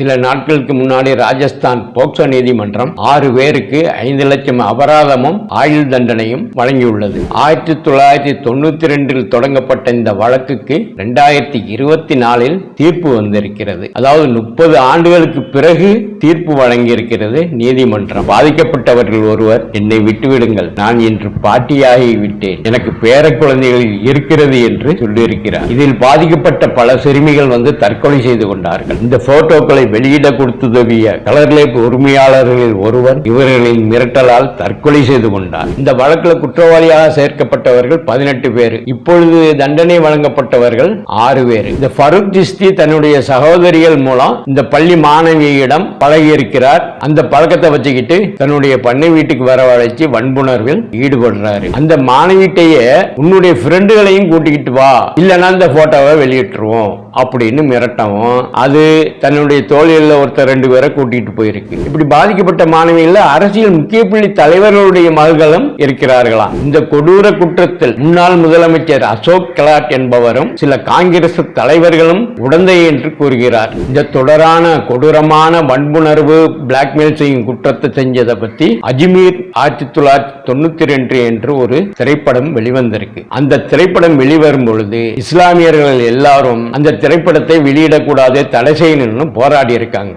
சில நாட்களுக்கு முன்னாடி ராஜஸ்தான் போக்சோ நீதிமன்றம் ஆறு பேருக்கு ஐந்து லட்சம் அபராதமும் ஆயுள் தண்டனையும் வழங்கியுள்ளது. ஆயிரத்தி தொள்ளாயிரத்தி தொண்ணூத்தி ரெண்டில் தொடங்கப்பட்ட இந்த வழக்குக்கு ரெண்டாயிரத்தி இருபத்தி நாலில் தீர்ப்பு வந்திருக்கிறது. அதாவது முப்பது ஆண்டுகளுக்கு பிறகு தீர்ப்பு வழங்கியிருக்கிறது நீதிமன்றம். பாதிக்கப்பட்டவர்கள் ஒருவர் என்னை விட்டுவிடுங்கள் நான் இன்று பாட்டியாகி விட்டேன். எனக்கு பேர குழந்தைகள் இருக்கிறது என்று சொல்லியிருக்கிறார். இதில் பாதிக்கப்பட்ட பல சிறுமிகள் வந்து தற்கொலை செய்து கொண்டார்கள். இந்த போட்டோக்களை வெளியிட கொடுத்துதவிய கலர்லேப் உரிமையாளர்களில் ஒருவர் இவர்களின் மிரட்டலால் தற்கொலை செய்து கொண்டார் இந்த வழக்கில் குற்றவாளியாக சேர்க்கப்பட்டவர்கள் பதினெட்டு பேர். இப்பொழுது தண்டனை வழங்கப்பட்டவர்கள் ஆறு பேர். இந்த ஃபருக் ஜிஸ்தி தன்னுடைய சகோதரிகள் மூலம் இந்த பள்ளி மாணவியிடம் பழகி இருக்கிறார் அந்த பழக்கத்தை வச்சுக்கிட்டு தன்னுடைய பண்ணை வீட்டுக்கு வரவழைச்சு வன்புணர்வில் ஈடுபடுறாரு. அந்த மாணவிட்டையே உன்னுடைய ஃப்ரெண்டுகளையும் கூட்டிக்கிட்டு வா. இல்லைன்னா இந்த போட்டோவை வெளியிட்டுருவோம். அப்படின்னு மிரட்டவும் அது தன்னுடைய தோழியில் ஒருத்தர் ரெண்டு பேரை கூட்டிட்டு போயிருக்கு. இப்படி பாதிக்கப்பட்ட மாணவியில் அரசியல் முக்கிய புள்ளி தலைவர்களுடைய மகள்களும் இருக்கிறார்களாம். இந்த கொடூர குற்றத்தில் முன்னாள் முதலமைச்சர் அசோக் கெலாட் என்பவரும் சில காங்கிரஸ் தலைவர்களும் உடந்தை என்று கூறுகிறார். இந்த தொடரான கொடூரமான வன்புணர்வு பிளாக்மெயில் செய்யும் குற்றத்தை செஞ்சதை பத்தி அஜ்மீர் ஆயிரத்தி தொள்ளாயிரத்தி தொண்ணூத்தி ரெண்டு என்று ஒரு திரைப்படம் வெளிவந்திருக்கு. அந்த திரைப்படம் வெளிவரும் பொழுது இஸ்லாமியர்கள் எல்லாரும் அந்த திரைப்படத்தை வெளியிடக்கூடாது தடை செய்யணும்னு போராடி இருக்காங்க.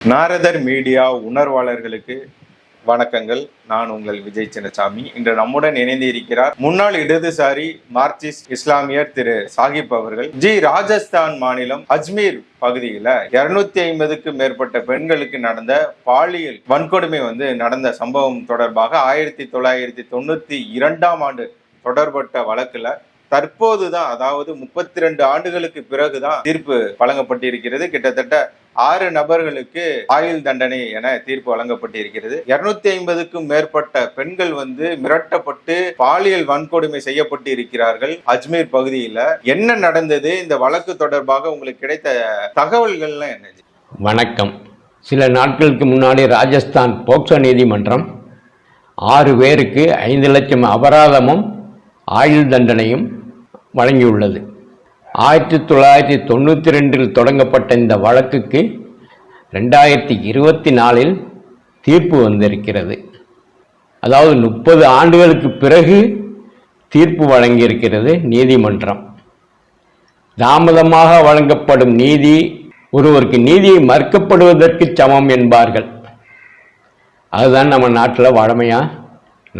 நாரதர் மீடியா உணர்வாளர்களுக்கு வணக்கங்கள். நான் உங்கள் விஜய் சின்னசாமி. இன்று நம்முடன் இணைந்து இருக்கிறார் முன்னாள் இடதுசாரி மார்க்சிஸ்ட் இஸ்லாமியர் திரு சாஹிப் அவர்கள். ஜி ராஜஸ்தான் மாநிலம் அஜ்மீர் பகுதியில இருநூத்தி ஐம்பதுக்கு மேற்பட்ட பெண்களுக்கு நடந்த பாலியல் வன்கொடுமை வந்து நடந்த சம்பவம் தொடர்பாக ஆயிரத்தி தொள்ளாயிரத்தி தொண்ணூத்தி இரண்டாம் ஆண்டு தொடர்பட்ட வழக்குல தற்போதுதான் அதாவது முப்பத்தி ரெண்டு ஆண்டுகளுக்கு பிறகுதான் தீர்ப்பு வழங்கப்பட்டிருக்கிறது. கிட்டத்தட்ட ஆறு நபர்களுக்கு ஆயுள் தண்டனை என தீர்ப்பு வழங்கப்பட்டிருக்கிறது. இருநூத்தி ஐம்பதுக்கும் மேற்பட்ட பெண்கள் வந்து மிரட்டப்பட்டு பாலியல் வன்கொடுமை செய்யப்பட்டு இருக்கிறார்கள் அஜ்மீர் பகுதியில். என்ன நடந்தது? இந்த வழக்கு தொடர்பாக உங்களுக்கு கிடைத்த தகவல்கள்லாம் என்ன? வணக்கம். சில நாட்களுக்கு முன்னாடி ராஜஸ்தான் போக்சோ நீதிமன்றம் ஆறு பேருக்கு ஐந்து லட்சம் அபராதமும் ஆயுள் தண்டனையும் வழங்கியுள்ளது. ஆயிரத்தி தொள்ளாயிரத்தி தொண்ணூற்றி ரெண்டில் தொடங்கப்பட்ட இந்த வழக்குக்கு ரெண்டாயிரத்தி இருபத்தி நாலில் தீர்ப்பு வந்திருக்கிறது. அதாவது முப்பது ஆண்டுகளுக்கு பிறகு தீர்ப்பு வழங்கியிருக்கிறது நீதிமன்றம். தாமதமாக வழங்கப்படும் நீதி ஒருவருக்கு நீதியை மறுக்கப்படுவதற்கு சமம் என்பார்கள். அதுதான் நம்ம நாட்டில் வழமையாக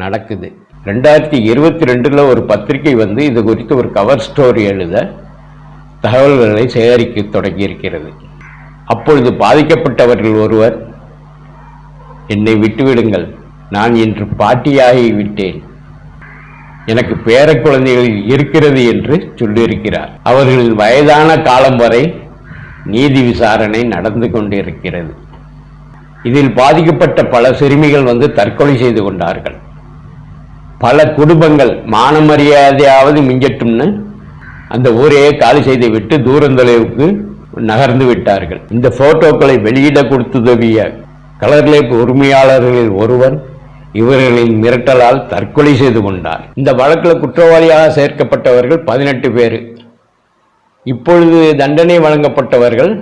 நடக்குது. ரெண்டாயிரத்தி இருபத்தி ரெண்டில் ஒரு பத்திரிகை வந்து இது குறித்து ஒரு கவர் ஸ்டோரி எழுத தகவல்களை சேகரிக்க தொடங்கியிருக்கிறது. அப்பொழுது பாதிக்கப்பட்டவர்கள் ஒருவர் என்னை விட்டுவிடுங்கள் நான் இன்று பாட்டியாகி விட்டேன். எனக்கு பேர குழந்தைகள் இருக்கிறது என்று சொல்லியிருக்கிறார். அவர்களின் வயதான காலம் வரை நீதி விசாரணை நடந்து கொண்டிருக்கிறது. இதில் பாதிக்கப்பட்ட பல சிறுமிகள் வந்து தற்கொலை செய்து கொண்டார்கள். பல குடும்பங்கள் மான மரியாதையாவது மிஞ்சட்டும்னு அந்த ஊரையே காலி செய்து விட்டு தூரந்தொலைவுக்கு நகர்ந்து விட்டார்கள். இந்த போட்டோக்களை வெளியிட கொடுத்துதவிய கலர்லேப் உரிமையாளர்களில் ஒருவர் இவர்களின் மிரட்டலால் தற்கொலை செய்து கொண்டார். இந்த வழக்கில் குற்றவாளியாக சேர்க்கப்பட்டவர்கள் பதினெட்டு பேர். இப்பொழுது தண்டனை வழங்கப்பட்டவர்கள்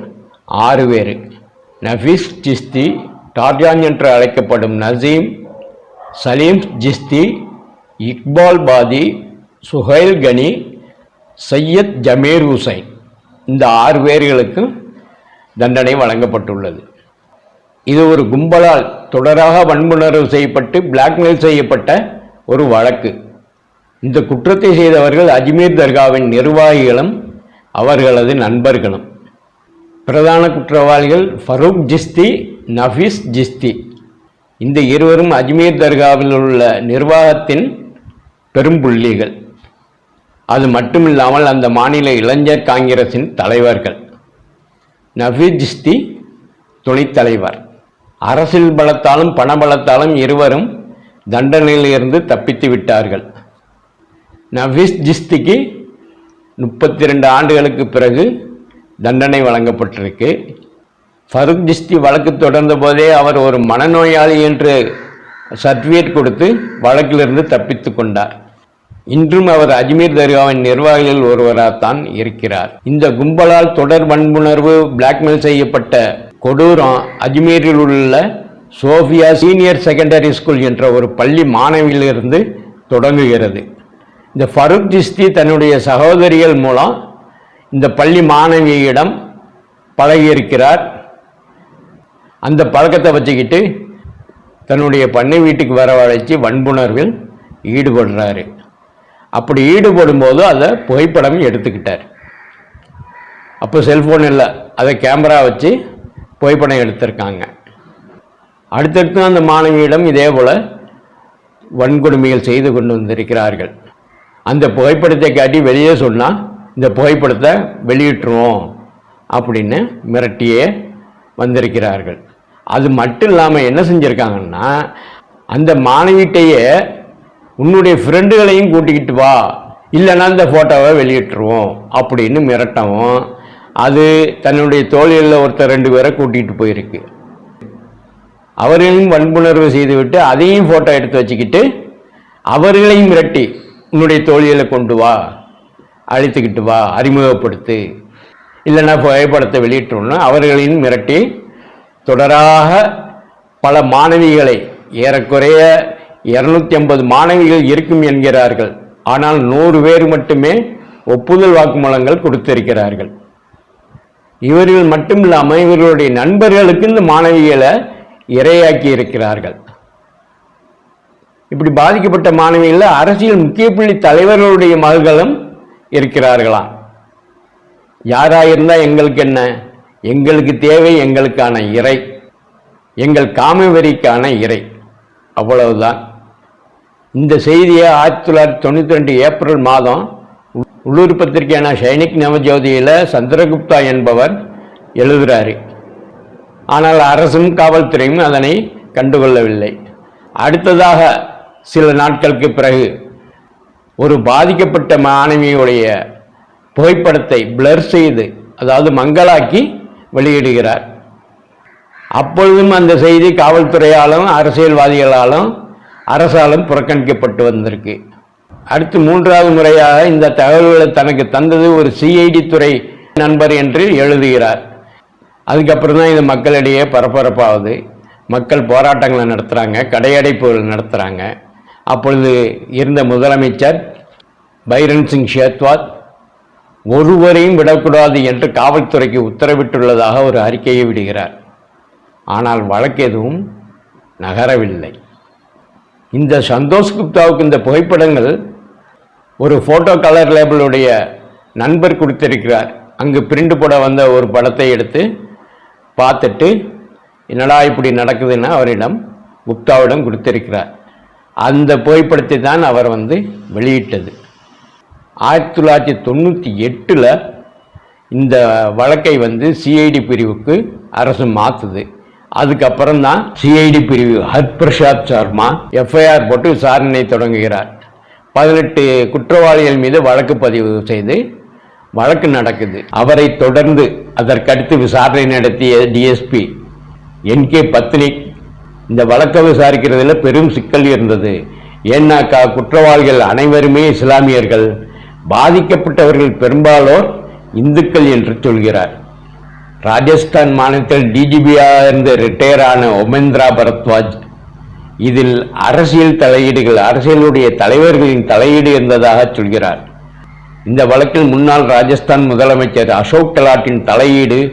ஆறு பேர். நஃபீஸ் ஜிஸ்தி டார்ஜான் என்று அழைக்கப்படும் நசீம் சலீம் ஜிஸ்தி இக்பால் பாதி சுஹைல் கனி சையத் ஜமீர் ஹுசைன். இந்த ஆறு பேர்களுக்கும் தண்டனை வழங்கப்பட்டுள்ளது. இது ஒரு கும்பலால் தொடராக வன்புணர்வு செய்யப்பட்டு பிளாக்மெயில் செய்யப்பட்ட ஒரு வழக்கு. இந்த குற்றத்தை செய்தவர்கள் அஜ்மீர் தர்காவின் நிர்வாகிகளும் அவர்களது நண்பர்களும். பிரதான குற்றவாளிகள் ஃபரூக் ஜிஸ்தி நஃபீஸ் ஜிஸ்தி. இந்த இருவரும் அஜ்மீர் தர்காவில் உள்ள நிர்வாகத்தின் பெரும்புள்ளிகள். அது மட்டுமில்லாமல் அந்த மாநில இளைஞர் காங்கிரசின் தலைவர்கள். நஃபீஸ் ஜிஸ்தி துணைத் தலைவர். அரசியல் பலத்தாலும் பணபலத்தாலும் இருவரும் தண்டனையிலிருந்து தப்பித்து விட்டார்கள். நஃபீஸ் ஜிஸ்திக்கு முப்பத்தி ரெண்டு ஆண்டுகளுக்கு பிறகு தண்டனை வழங்கப்பட்டிருக்கு. ஃபருக் ஜிஸ்தி வழக்கு தொடர்ந்த போதே அவர் ஒரு மனநோயாளி என்று சர்டிஃபிகேட் கொடுத்து வழக்கிலிருந்து தப்பித்து கொண்டார். இன்றும் அவர் அஜ்மீர் தர்காவின் நிர்வாகிகளில் ஒருவராகத்தான் இருக்கிறார். இந்த கும்பலால் தொடர் வன்புணர்வு பிளாக்மெயில் செய்யப்பட்ட கொடூரம் அஜ்மீரில் உள்ள சோஃபியா சீனியர் செகண்டரி ஸ்கூல் என்ற ஒரு பள்ளி மாணவியிலிருந்து தொடங்குகிறது. இந்த ஃபருக் ஜிஸ்தி தன்னுடைய சகோதரிகள் மூலம் இந்த பள்ளி மாணவியிடம் பழகியிருக்கிறார். அந்த பழக்கத்தை வச்சுக்கிட்டு தன்னுடைய பண்ணை வீட்டுக்கு வரவழைச்சி வன்புணர்வில் ஈடுபடுறாரு. அப்படி ஈடுபடும்போது அதை புகைப்படம் எடுத்துக்கிட்டார். அப்போ செல்ஃபோன் இல்லை அதை கேமரா வச்சு புகைப்படம் எடுத்திருக்காங்க. அடுத்தடுத்து அந்த மாணவியிடம் இதே போல் வன்கொடுமைகள் செய்து கொண்டு வந்திருக்கிறார்கள். அந்த புகைப்படத்தை காட்டி வெளியே சொன்னால் இந்த புகைப்படத்தை வெளியிட்டுருவோம் அப்படின்னு மிரட்டியே வந்திருக்கிறார்கள். அது மட்டும் இல்லாமல் என்ன செஞ்சுருக்காங்கன்னா அந்த மாணவிட்டையே உன்னுடைய ஃப்ரெண்டுகளையும் கூட்டிக்கிட்டு வா இல்லைன்னா இந்த ஃபோட்டோவை வெளியிட்டுருவோம் அப்படின்னு மிரட்டவும் அது தன்னுடைய தோழிகளில் ஒருத்தர் ரெண்டு பேரை கூட்டிகிட்டு போயிருக்கு. அவர்களையும் வன்புணர்வு செய்துவிட்டு அதையும் ஃபோட்டோ எடுத்து வச்சுக்கிட்டு அவர்களையும் மிரட்டி உன்னுடைய தோழிகளை கொண்டு வா அழைத்துக்கிட்டு வா அறிமுகப்படுத்து இல்லைன்னா புகைப்படத்தை வெளியிட்டோம்னா அவர்களையும் மிரட்டி தொடராக பல மாணவிகளை ஏறக்குறைய இருநூத்தி ஐம்பது மாணவிகள் இருக்கும் என்கிறார்கள். ஆனால் நூறு பேர் மட்டுமே ஒப்புதல் வாக்குமூலங்கள் கொடுத்திருக்கிறார்கள். இவர்கள் மட்டும் இல்லாமல் இவர்களுடைய நண்பர்களுக்கு இந்த மாணவிகளை இரையாக்கி இருக்கிறார்கள். இப்படி பாதிக்கப்பட்ட மாணவிகளில் அரசியல் முக்கிய புள்ளி தலைவர்களுடைய மகள்களும் இருக்கிறார்களாம். யாராக இருந்தால் எங்களுக்கு என்ன? எங்களுக்கு தேவை எங்களுக்கான இறை. எங்கள் காமவெறிக்கான இறை. அவ்வளவுதான். இந்த செய்தியை ஆயிரத்தி தொள்ளாயிரத்தி தொண்ணூற்றி ரெண்டு ஏப்ரல் மாதம் உள்ளூர் பத்திரிகையான சைனிக் நவஜோதியில் சந்திரகுப்தா என்பவர் எழுதுகிறாரு ஆனால் அரசும் காவல்துறையும் அதனை கண்டுகொள்ளவில்லை. அடுத்ததாக சில நாட்களுக்கு பிறகு ஒரு பாதிக்கப்பட்ட மாணவியுடைய புகைப்படத்தை பிளர் செய்து அதாவது மங்களாக்கி வெளியிடுகிறார். அப்பொழுதும் அந்த செய்தி காவல்துறையாலும் அரசியல்வாதிகளாலும் அரசாலும் புறக்கணிக்கப்பட்டு வந்திருக்கு. அடுத்து மூன்றாவது முறையாக இந்த தகவல்களை தனக்கு தந்தது ஒரு சிஐடி துறை நண்பர் என்று எழுதுகிறார். அதுக்கப்புறம் தான் இது மக்களிடையே பரபரப்பாகுது. மக்கள் போராட்டங்களை நடத்துகிறாங்க கடையடைப்புகள் நடத்துகிறாங்க அப்பொழுது இருந்த முதலமைச்சர் பைரன் சிங் ஷேத்வாத் ஒருவரையும் விடக்கூடாது என்று காவல்துறைக்கு உத்தரவிட்டுள்ளதாக ஒரு அறிக்கையை விடுகிறார். ஆனால் வழக்கு எதுவும் நகரவில்லை. இந்த சந்தோஷ் குப்தாவுக்கு இந்த புகைப்படங்கள் ஒரு ஃபோட்டோ கலர் லேபிளுடைய நண்பர் கொடுத்திருக்கிறார். அங்கு பிரிண்ட் போட வந்த ஒரு படத்தை எடுத்து பார்த்துட்டு என்னடா இப்படி நடக்குதுன்னு அவரிடம் குப்தாவிடம் கொடுத்திருக்கிறார். அந்த புகைப்படத்தை தான் அவர் வந்து வெளியிட்டது. ஆயிரத்தி தொள்ளாயிரத்தி தொண்ணூற்றி எட்டில் இந்த வழக்கை வந்து சிஐடி பிரிவுக்கு அரசு மாற்றுது அதுக்கப்புறம் தான் சிஐடி பிரிவு ஹர்பிரசாத் சர்மா எஃப்ஐஆர் போட்டு விசாரணை தொடங்குகிறார். பதினெட்டு குற்றவாளிகள் மீது வழக்கு பதிவு செய்து வழக்கு நடக்குது. அவரை தொடர்ந்து அதற்கடுத்து விசாரணை நடத்திய டிஎஸ்பி என் கே பத்னிக் இந்த வழக்கை விசாரிக்கிறதுல பெரும் சிக்கல் இருந்தது. ஏன்னாக்கா குற்றவாளிகள் அனைவருமே இஸ்லாமியர்கள். பாதிக்கப்பட்டவர்கள் பெரும்பாலோர் இந்துக்கள் என்று சொல்கிறார். ராஜஸ்தான் மாநிலத்தில் டிஜிபியாக இருந்து ரிட்டையர் ஆன ஒமேந்திரா பரத்வாஜ். இதில் அரசியல் தலையீடுகள் அரசியலுடைய தலைவர்களின் தலையீடு இருந்ததாக சொல்கிறார். இந்த வழக்கில் முன்னாள் ராஜஸ்தான் முதலமைச்சர் அசோக் கெலாட்டின் தலையீடு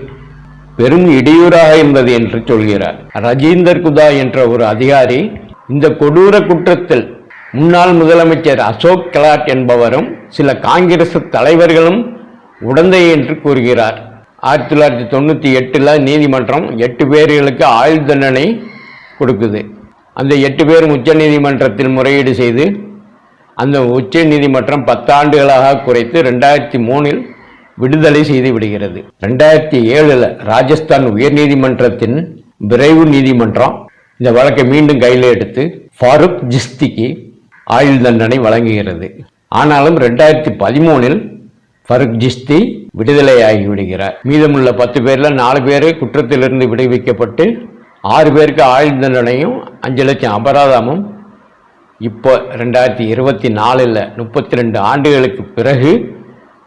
பெரும் இடையூறாக இருந்தது என்று சொல்கிறார். ரஜீந்தர் குதா என்ற ஒரு அதிகாரி இந்த கொடூர குற்றத்தில் முன்னாள் முதலமைச்சர் அசோக் கெலாட் என்பவரும் சில காங்கிரஸ் தலைவர்களும் உடந்தை என்று கூறுகிறார். ஆயிரத்தி தொள்ளாயிரத்தி தொண்ணூற்றி எட்டில் நீதிமன்றம் எட்டு பேர்களுக்கு ஆயுள் தண்டனை கொடுக்குது. அந்த எட்டு பேரும் உச்ச நீதிமன்றத்தில் முறையீடு செய்து அந்த உச்ச நீதிமன்றம் பத்தாண்டுகளாக குறைத்து ரெண்டாயிரத்தி மூணில் விடுதலை செய்து விடுகிறது. ரெண்டாயிரத்தி ஏழில் ராஜஸ்தான் உயர்நீதிமன்றத்தின் விரைவு நீதிமன்றம் இந்த வழக்கை மீண்டும் கையில் எடுத்து ஃபாரூக் ஜிஸ்திக்கு ஆயுள் தண்டனை வழங்குகிறது. ஆனாலும் ரெண்டாயிரத்தி பதிமூணில் ஃபருக் ஜிஸ்தி விடுதலையாகி விடுகிறார் மீதமுள்ள பத்து பேரில் நாலு பேர் குற்றத்திலிருந்து விடுவிக்கப்பட்டு ஆறு பேருக்கு ஆயுள் தண்டனையும் அஞ்சு லட்சம் அபராதமும் இப்போ ரெண்டாயிரத்தி இருபத்தி நாலில் முப்பத்தி ரெண்டு ஆண்டுகளுக்கு பிறகு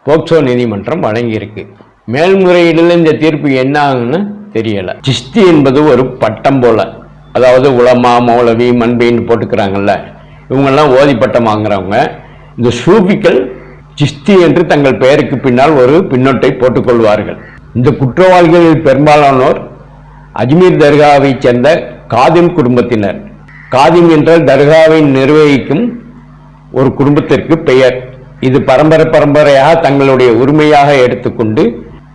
போக்சோ நீதிமன்றம் வழங்கியிருக்கு. மேல்முறையீடில் இந்த தீர்ப்பு என்ன ஆகுன்னு தெரியலை. ஜிஸ்தி என்பது ஒரு பட்டம் போல. அதாவது உலமா மௌலவி மண்பைன்னு போட்டுக்கிறாங்கல்ல. இவங்கெல்லாம் ஓதி பட்டம் வாங்குறவங்க. இந்த சூபிக்கள் சிஸ்தி என்று தங்கள் பெயருக்கு பின்னால் ஒரு பின்னொட்டை போட்டுக்கொள்வார்கள் இந்த குற்றவாளிகளில் பெரும்பாலானோர் அஜ்மீர் தர்காவைச் சேர்ந்த காதிம் குடும்பத்தினர். காதிம் என்றால் தர்காவை நிர்வகிக்கும் ஒரு குடும்பத்திற்கு பெயர். இது பரம்பரை பரம்பரையாக தங்களுடைய உரிமையாக எடுத்துக்கொண்டு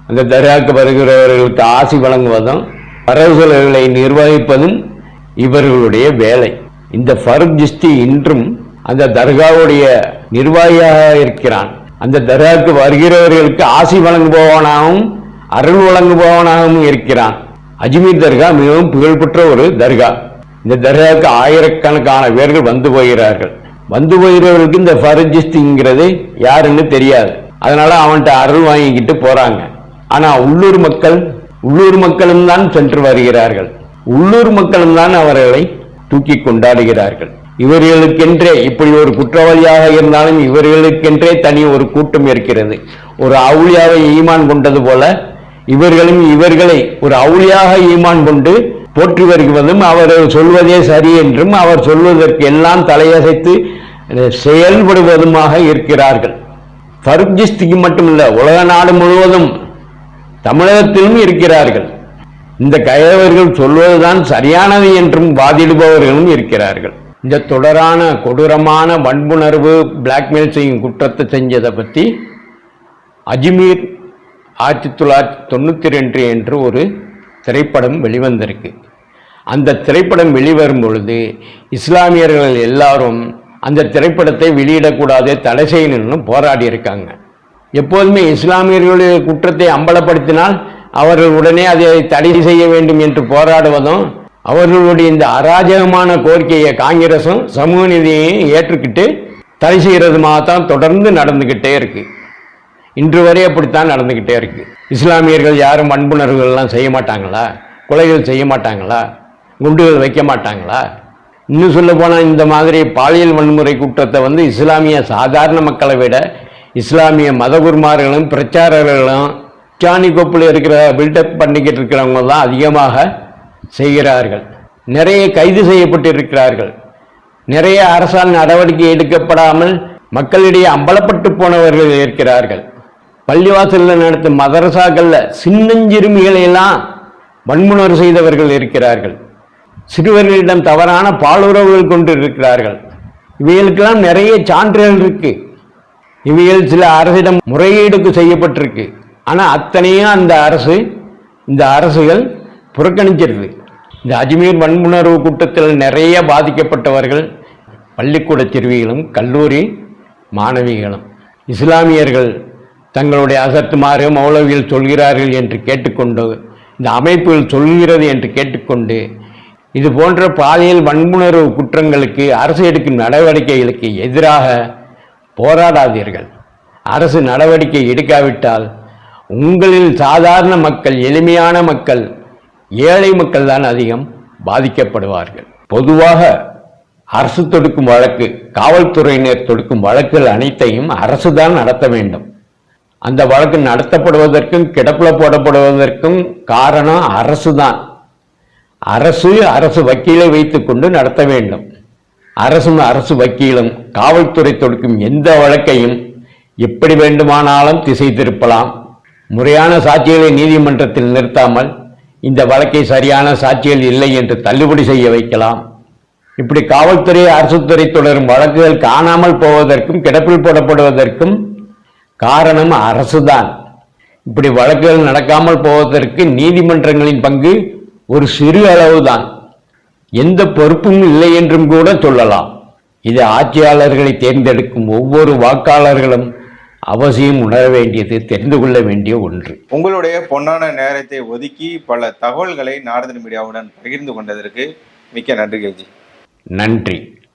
அந்த தர்காவுக்கு வருகிறவர்களுக்கு ஆசி வழங்குவதும் வரவுகளை நிர்வகிப்பதும் இவர்களுடைய வேலை. இந்த ஃபருக் ஜிஸ்தி இன்றும் அந்த தர்காவுடைய நிர்வாகியாக இருக்கிறான். அந்த தர்காவுக்கு வருகிறவர்களுக்கு ஆசி வழங்குபவனாகவும் அருள் வழங்குபவனாகவும் இருக்கிறான். அஜ்மீர் தர்கா மிகவும் புகழ்பெற்ற ஒரு தர்கா. இந்த தர்காவுக்கு ஆயிரக்கணக்கான பேர்கள் வந்து போகிறார்கள். வந்து போகிறவர்களுக்கு இந்த ஃபரஜிஸ்திங்கிறது யாருன்னு தெரியாது. அதனால அவன்கிட்ட அருள் வாங்கிக்கிட்டு போறாங்க. ஆனா உள்ளூர் மக்கள் உள்ளூர் மக்களும் தான் சென்று வருகிறார்கள். உள்ளூர் மக்களும் தான் அவர்களை தூக்கி கொண்டாடுகிறார்கள். இவர்களுக்கென்றே இப்படி ஒரு குற்றவாளியாக இருந்தாலும் இவர்களுக்கென்றே தனி ஒரு கூட்டம் இருக்கிறது. ஒரு அவுளியாவை ஈமான் கொண்டது போல இவர்களும் இவர்களை ஒரு அவுளியாக ஈமான் கொண்டு போற்றி வருவதும் அவர் சொல்வதே சரி என்றும் அவர் சொல்வதற்கு எல்லாம் தலையசைத்து செயல்படுவதுமாக இருக்கிறார்கள். ஃபருக்ஜிஸ்திக்கு மட்டுமல்ல உலக நாடு முழுவதும் தமிழகத்திலும் இருக்கிறார்கள். இந்த கயவர்கள் சொல்வதுதான் சரியானது என்றும் வாதிடுபவர்களும் இருக்கிறார்கள். இந்த தொடரான கொடூரமான வன்புணர்வு பிளாக்மெயில் செய்யும் குற்றத்தை செஞ்சதை பற்றி அஜ்மீர் ஆயிரத்தி தொள்ளாயிரத்தி தொண்ணூற்றி ரெண்டு என்று ஒரு திரைப்படம் வெளிவந்திருக்கு. அந்த திரைப்படம் வெளிவரும் பொழுது இஸ்லாமியர்கள் எல்லாரும் அந்த திரைப்படத்தை வெளியிடக்கூடாது தடை செய்யணும்னு போராடி இருக்காங்க எப்போதுமே இஸ்லாமியர்களுடைய குற்றத்தை அம்பலப்படுத்தினால் அவர்கள் உடனே அதை தடை செய்ய வேண்டும் என்று போராடுவதும் அவர்களுடைய இந்த அராஜகமான கோரிக்கையை காங்கிரசும் சமூக நீதியையும் ஏற்றுக்கிட்டு தடை செய்கிறதுமாக தான் தொடர்ந்து நடந்துக்கிட்டே இருக்கு. இன்று வரை அப்படித்தான் நடந்துக்கிட்டே இருக்கு. இஸ்லாமியர்கள் யாரும் வன்புணர்வுகள்லாம் செய்ய மாட்டாங்களா? கொலைகள் செய்ய மாட்டாங்களா? குண்டுகள் வைக்க மாட்டாங்களா? இன்னும் சொல்ல போனால் இந்த மாதிரி பாலியல் வன்முறை குற்றத்தை வந்து இஸ்லாமிய சாதாரண மக்களை விட இஸ்லாமிய மதகுருமார்களும் பிரச்சாரர்களும் சாணி கோப்பில் இருக்கிற பில்டப் பண்ணிக்கிட்டு இருக்கிறவங்க தான் அதிகமாக செய்கிறார்கள். நிறைய கைது செய்யப்பட்டிருக்கிறார்கள். நிறைய அரசால் நடவடிக்கை எடுக்கப்படாமல் மக்களிடையே அம்பலப்பட்டு போனவர்கள் இருக்கிறார்கள். பள்ளிவாசலில் நடத்தும் மதரசாக்களில் சின்னஞ்சிறுமிகளை எல்லாம் வன்முணர்வு செய்தவர்கள் இருக்கிறார்கள். சிறுவர்களிடம் தவறான பாலுறவுகள் கொண்டு இருக்கிறார்கள். இவைகளுக்கெல்லாம் நிறைய சான்றுகள் இருக்கு. இவைகள் சில அரசிடம் முறையீடுக்கு செய்யப்பட்டிருக்கு. ஆனால் அத்தனையும் அந்த அரசு இந்த அரசுகள் புறக்கணிச்சிருது. இந்த அஜ்மீர் வன்முணர்வு கூட்டத்தில் நிறைய பாதிக்கப்பட்டவர்கள் பள்ளிக்கூட சிறுவிகளும் கல்லூரி மாணவிகளும் இஸ்லாமியர்கள் தங்களுடைய அசத்துமாறு மௌலவிகள் சொல்கிறார்கள் என்று கேட்டுக்கொண்டு இந்த அமைப்புகள் சொல்கிறது என்று கேட்டுக்கொண்டு இது போன்ற பாலியல் வன்முணர்வு குற்றங்களுக்கு அரசு எடுக்கும் நடவடிக்கைகளுக்கு எதிராக போராடாதீர்கள். அரசு நடவடிக்கை எடுக்காவிட்டால் உங்களில் சாதாரண மக்கள் எளிமையான மக்கள் ஏழை மக்கள் தான் அதிகம் பாதிக்கப்படுவார்கள். பொதுவாக அரசு தொடுக்கும் வழக்கு காவல்துறையினர் தொடுக்கும் வழக்குகள் அனைத்தையும் அரசு தான் நடத்த வேண்டும். அந்த வழக்கு நடத்தப்படுவதற்கும் கிடப்பில் போடப்படுவதற்கும் காரணம் அரசு தான். அரசு அரசு வக்கீலை வைத்துக்கொண்டு நடத்த வேண்டும். அரசும் அரசு வக்கீலும் காவல்துறை தொடுக்கும் எந்த வழக்கையும் எப்படி வேண்டுமானாலும் திசை திருப்பலாம். முறையான சாட்சிகளை நீதிமன்றத்தில் நிறுத்தாமல் இந்த வழக்கை சரியான சாட்சிகள் இல்லை என்று தள்ளுபடி செய்ய வைக்கலாம். இப்படி காவல்துறை அரசு துறை தொடரும் வழக்குகள் காணாமல் போவதற்கும் கிடப்பில் போடப்படுவதற்கும் காரணம் அரசுதான். இப்படி வழக்குகள் நடக்காமல் போவதற்கு நீதிமன்றங்களின் பங்கு ஒரு சிறு அளவுதான். எந்த பொறுப்பும் இல்லை என்றும் கூட சொல்லலாம். இது ஆட்சியாளர்களை தேர்ந்தெடுக்கும் ஒவ்வொரு வாக்காளர்களும் அவசியம் உணர வேண்டியது தெரிந்து கொள்ள வேண்டிய ஒன்று. உங்களுடைய பொன்னான நேரத்தை ஒதுக்கி பல தகவல்களை நாரதன் மீடியாவுடன் பகிர்ந்து கொண்டதற்கு மிக்க நன்றிகள் ஜி நன்றி.